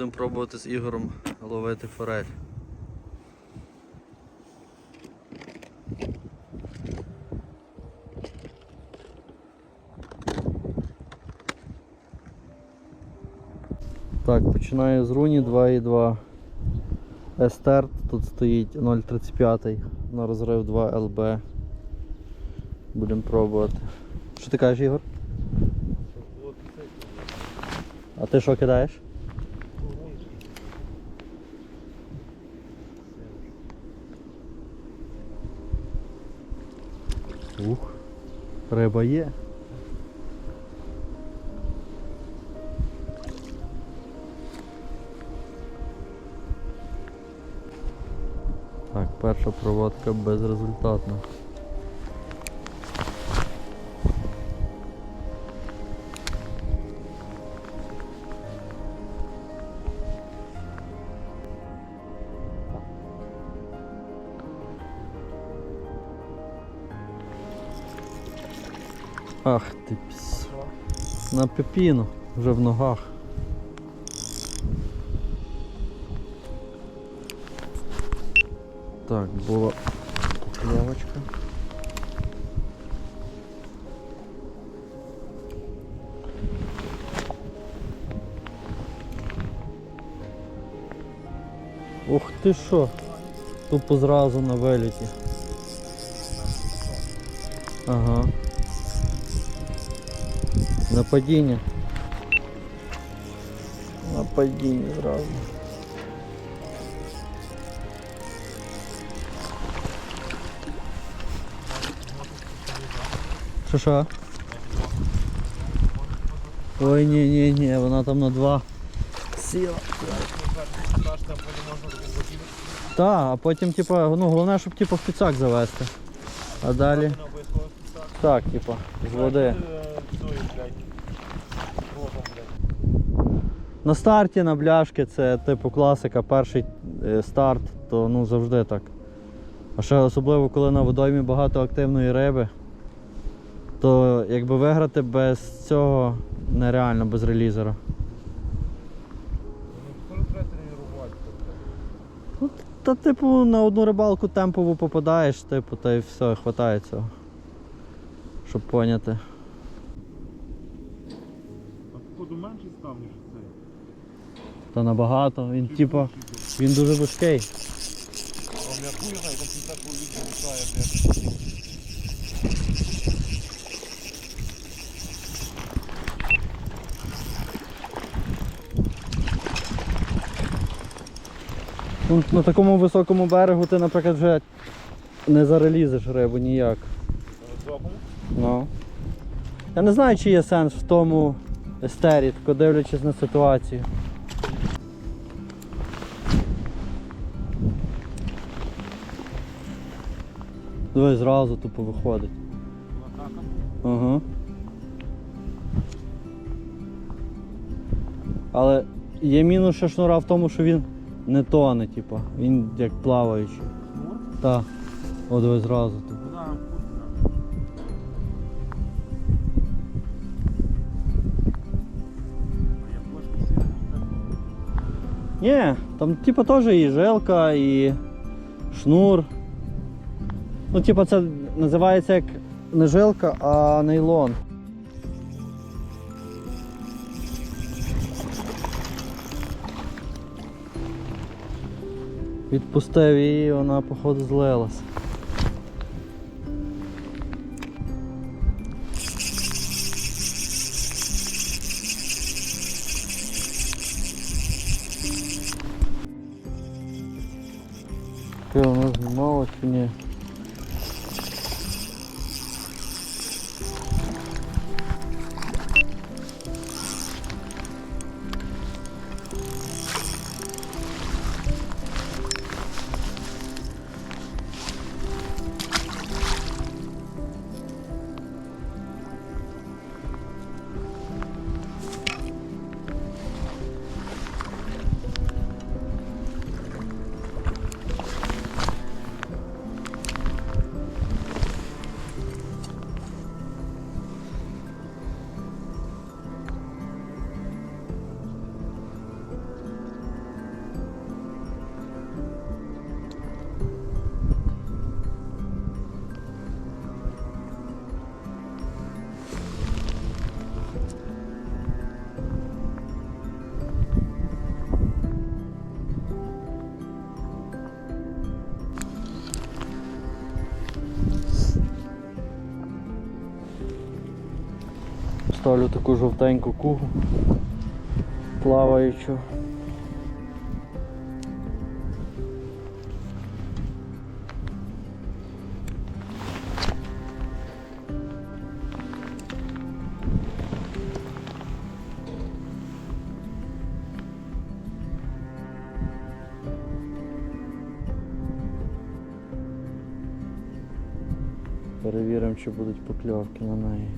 будемо пробувати з Ігорем ловити форель. Так, починаю з руні 2,2. Естерт тут стоїть 0,35 на розрив 2 ЛБ. Будемо пробувати. Що ти кажеш, Ігор? А ти що кидаєш? Ух, риба є. Так, перша проводка безрезультатна. Ах ти піс. На пепіну, вже в ногах. Так, була поклевочка. Ух ти що? Тупо зразу на виліті. Ага. Нападіння. Нападіння зразу. Що що? Ой, ні, ні, ні, вона там на два сіла. Так, а потім, типа, ну головне, щоб типа в піцак завести. А далі. Так, типа, з води. На старті на бляшки це типу класика, перший е, старт, то ну завжди так. А ще особливо коли на водоймі багато активної риби, то якби виграти без цього нереально, без релізера. Ну, та типу на одну рибалку темпову попадаєш, типу, та й все, хватає цього. Щоб поняти. А походу менший став, ніж цей. Та набагато. Він типу, він дуже важкий. А м'яку я знаю, там 50 літрів лишає, блядь. Ну, на такому високому берегу ти, наприклад, вже не зарелізиш рибу ніяк. Ну. Я не знаю, чи є сенс в тому естері, дивлячись на ситуацію. Давай зразу тупо виходить. Ага. Але є мінус ще шнура в тому, що він не тоне, типу. Він як плаваючий. Шнур? Так. О, давай зразу тупо. Сильно Ні, там типу теж і жилка, і шнур. Ну, типу, це називається як не жилка, а нейлон. Відпустив її, вона, походу, злилась. Ти вона знімала чи ні? Поставлю таку жовтеньку кугу плаваючу. Перевіримо, чи будуть покльовки на неї.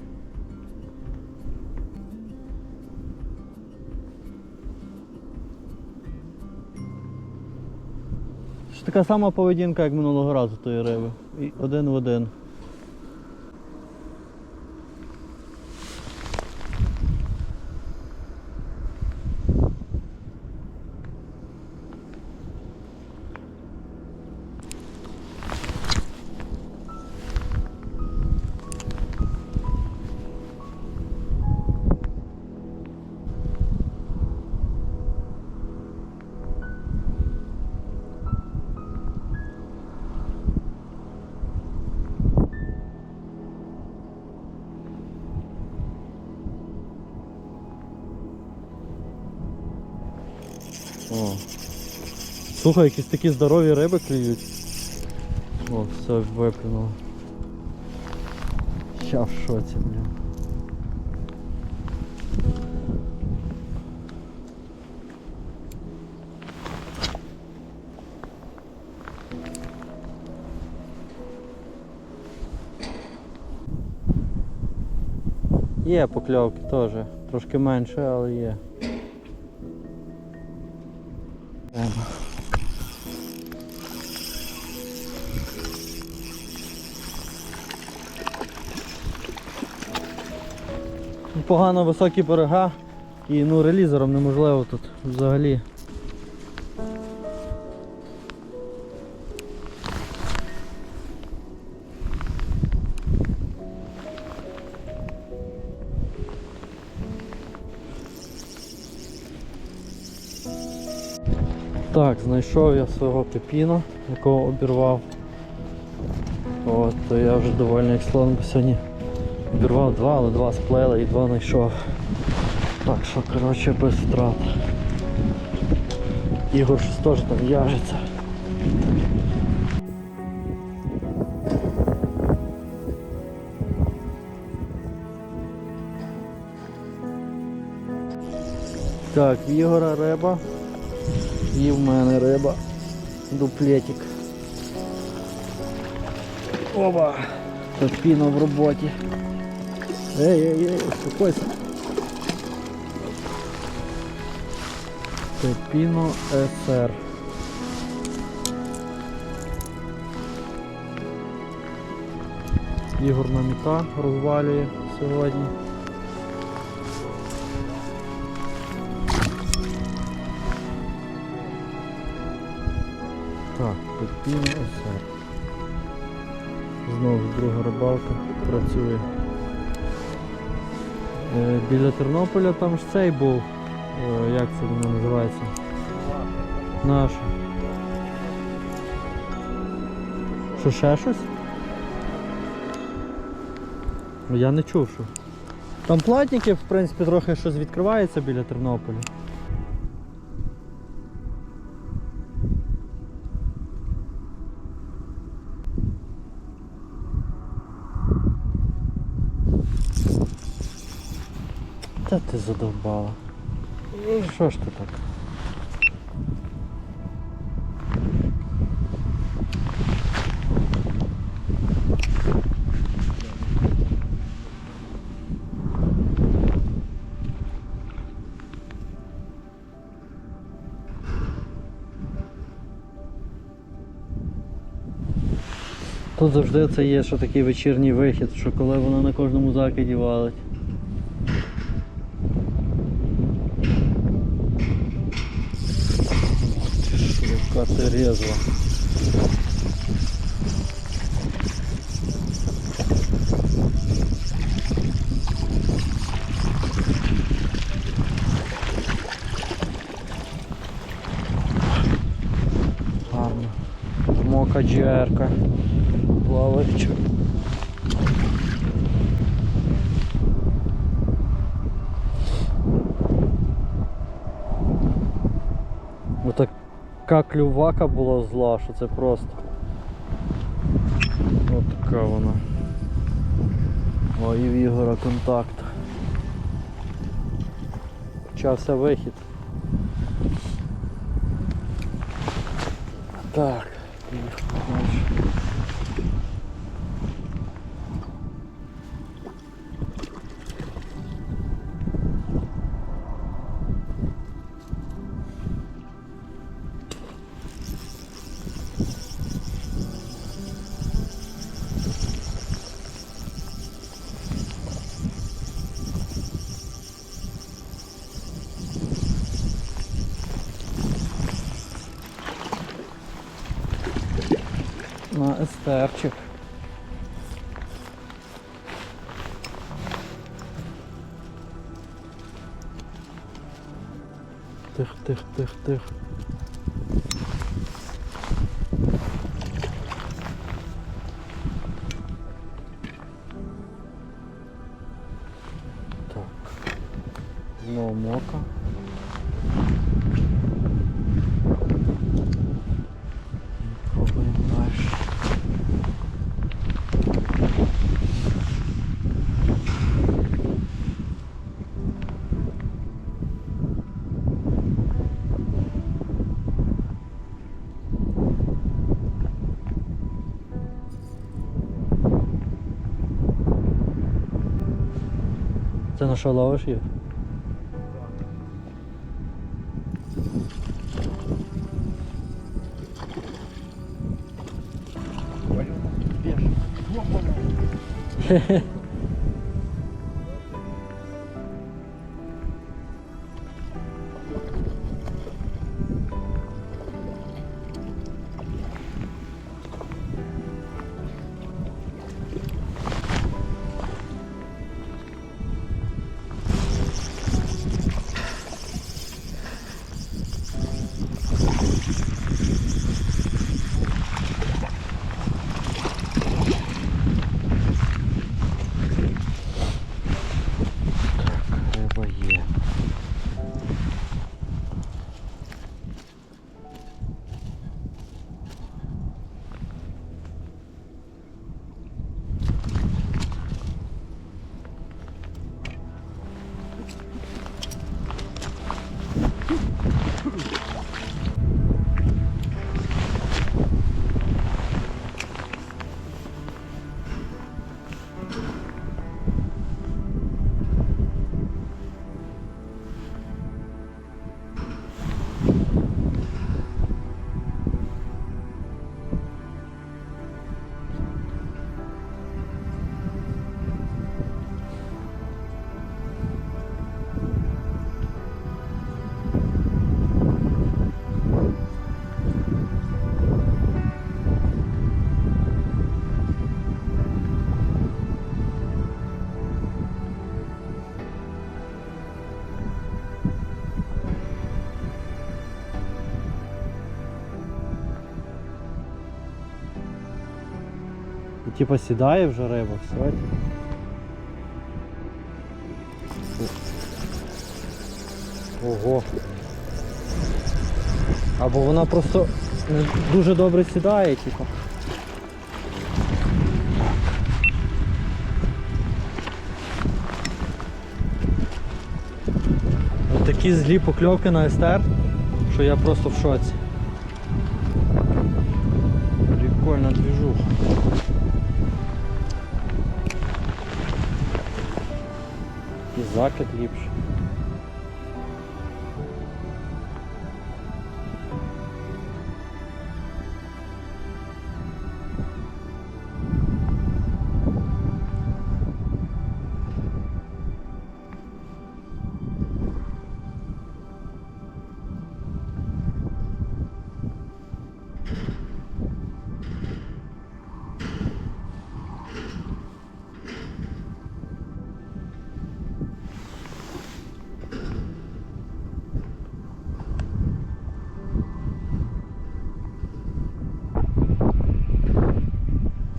Така сама поведінка, як минулого разу тої риби. І один в один. Слухай, якісь такі здорові риби клюють. О, все виплюнуло. Ща в шоці, блін. Є покльовки теж. Трошки менше, але є. Погано високі берега і ну релізером неможливо тут взагалі. Так, знайшов я свого пепіна, якого обірвав. От, то я вже довольний як слон, сьогодні обірвав два, але два сплели і два знайшов. Так що, коротше, без втрат. Ігор щось теж там в'яжеться. Так, в Ігора риба. І в мене риба. Дуплетик. Оба! Пепіно в роботі. Ей, ей, ей, успокойся. Пепіно СР. Ігор на міта розвалює сьогодні. Так, Пепіно СР. Знову друга рибалка працює. Е, біля Тернополя там ж цей був. Е, як це воно називається? Наш. Що ще щось? Я не чув, що. Там платників, в принципі, трохи щось відкривається біля Тернополя. Та ти задовбала. Ну, Що ж ти так? Тут завжди це є, що такий вечірній вихід, що коли вона на кожному закиді валить. Яка ти резва. Гарно. Мока джерка. Плаваюча. Така клювака була зла, що це просто. Ось така вона. О, і в Ігора контакт. Почався вихід. Так, поїхали далі. Тих, тих, тих, тих. На що ловиш є? Так, Типа сідає вже риба, все. Ого. Або вона просто дуже добре сідає, типу. Ось такі злі покльовки на естер, що я просто в шоці. Прикольна движуха. І закид ліпше.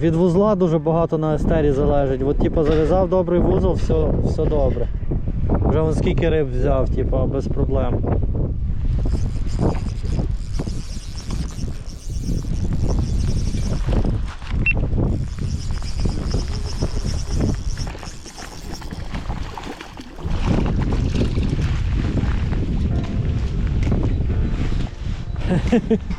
від вузла дуже багато на естері залежить. От типу, зав'язав добрий вузол, все все добре. Вже вон скільки риб взяв, типу, без проблем. Хе-хе.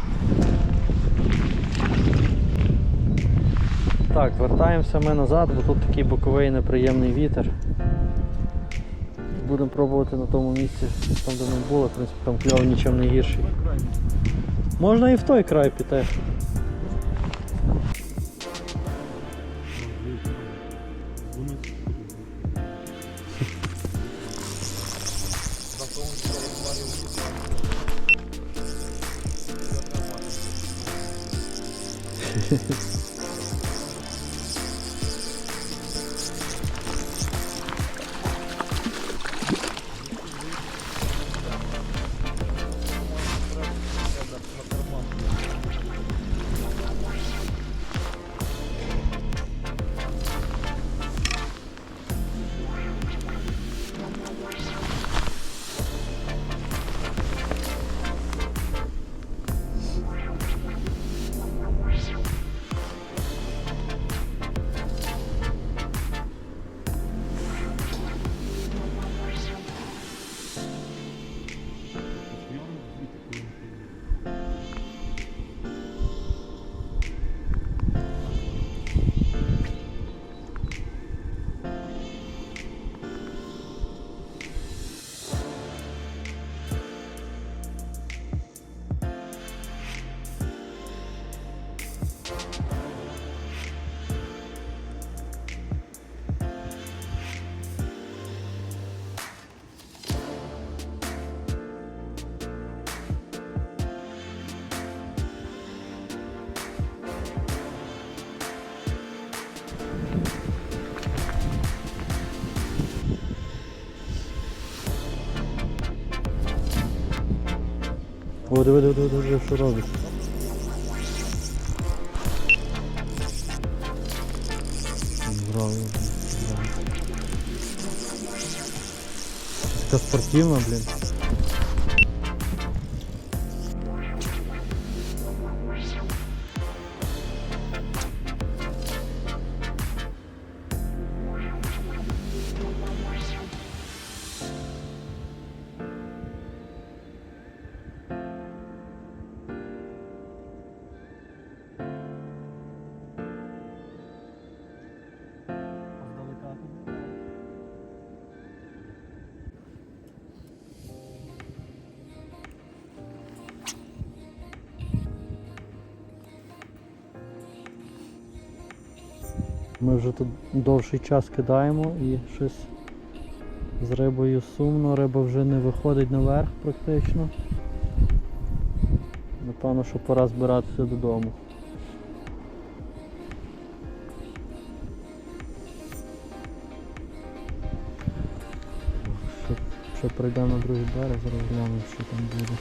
Так, вертаємося ми назад, бо тут такий боковий неприємний вітер. Будемо пробувати на тому місці, там де ми були, в принципі, там кльов нічим не гірший. Можна і в той край піти. О, диви, диви, диви, що робить. Браво. Така спортивна, блін. Ми вже тут довший час кидаємо і щось з рибою сумно, риба вже не виходить наверх практично. Напевно, що пора збиратися додому. Ще, прийдемо на другий берег, зараз глянемо, що там буде.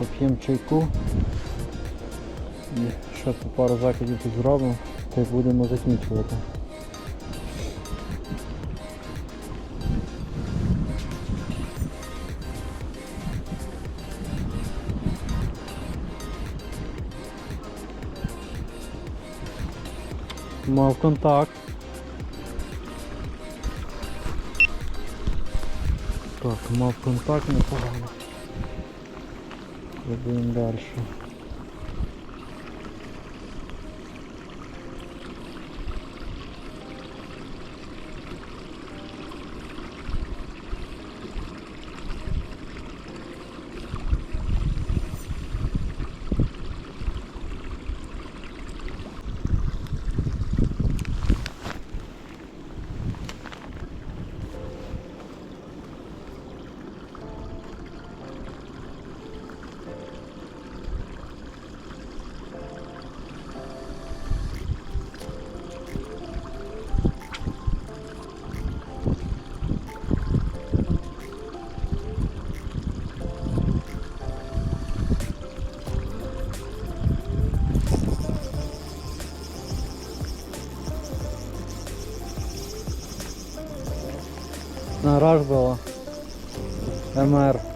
Поп'ємо чайку. І ще по пару закидів тут зробимо, та й будемо закінчувати. Мав контакт. Так, мав контакт непогано. Пробуємо далі. На Рашбела. МР.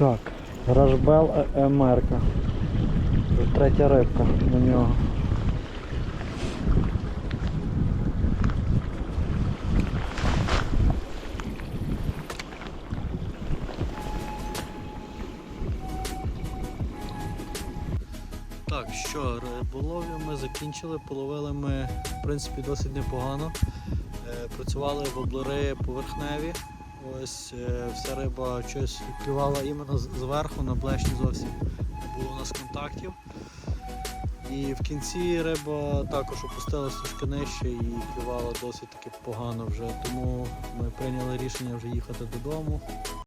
Так, Рашбел. Вже Третя рибка на нього. Так, що, риболовлю ми закінчили, половили ми в принципі досить непогано. Е, Працювали воблери поверхневі. Ось е, вся риба щось клювала іменно зверху, на блешні зовсім не було у нас контактів. І в кінці риба також опустилась трошки нижче і клювала досить таки погано вже. Тому ми прийняли рішення вже їхати додому.